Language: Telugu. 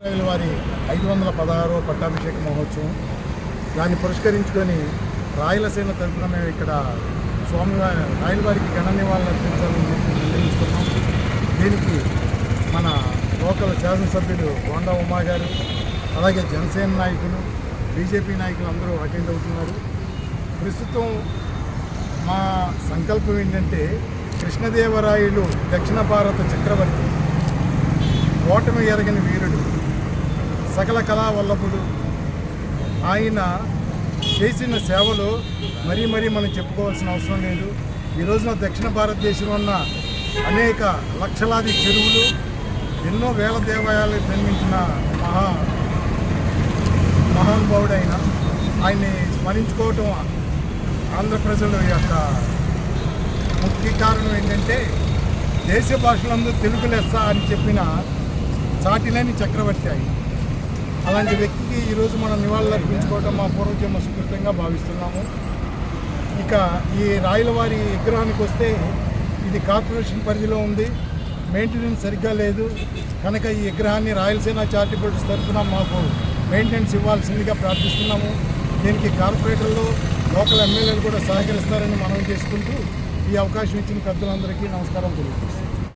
ఇస్రాయల్ వారి ఐదు వందల పదహారో పట్టాభిషేక మహోత్సవం. దాన్ని పురస్కరించుకొని రాయలసీమ తరఫున మేము ఇక్కడ స్వామివారి రాయల వారికి ఘన నివాళులు అర్పించాలని చెప్పి నిర్ణయించుకున్నాం. దీనికి మన లోకల్ శాసనసభ్యులు గోండా ఉమా గారు అలాగే జనసేన నాయకులు బీజేపీ నాయకులు అందరూ అటెండ్ అవుతున్నారు. ప్రస్తుతం మా సంకల్పం ఏంటంటే కృష్ణదేవరాయలు దక్షిణ భారత చక్రవర్తి ఓటమి ఎరగని వీరుడు. సకల కళా వల్లభుడు. ఆయన చేసిన సేవలు మరీ మరీ మనం చెప్పుకోవాల్సిన అవసరం లేదు. ఈ రోజున దక్షిణ భారతదేశంలో ఉన్న అనేక లక్షలాది చెరువులు ఎన్నో వేల దేవాలయాలు నిర్మించిన మహా మహానుభావుడైన ఆయన్ని స్మరించుకోవటం ఆంధ్ర ప్రజల యొక్క ముఖ్య కారణం ఏంటంటే దేశ భాషలందు తెలుగు లెస్స అని చెప్పిన సాటిలేని చక్రవర్తి ఆయన. అలాంటి వ్యక్తికి ఈరోజు మనం నివాళులర్పించుకోవడం మా పూర్వజన్మ సుకృతంగా భావిస్తున్నాము. ఇక ఈ రాయలవారి విగ్రహానికి వస్తే ఇది కార్పొరేషన్ పరిధిలో ఉంది. మెయింటెనెన్స్ సరిగ్గా లేదు. కనుక ఈ విగ్రహాన్ని రాయలసీమ చారిటబుల్ తరఫున మాకు మెయింటెనెన్స్ ఇవ్వాల్సిందిగా ప్రార్థిస్తున్నాము. దీనికి కార్పొరేటర్లు లోకల్ ఎమ్మెల్యేలు కూడా సహకరిస్తారని మనం చేసుకుంటూ ఈ అవకాశం ఇచ్చిన పెద్దలందరికీ నమస్కారం తెలియజేస్తున్నాం.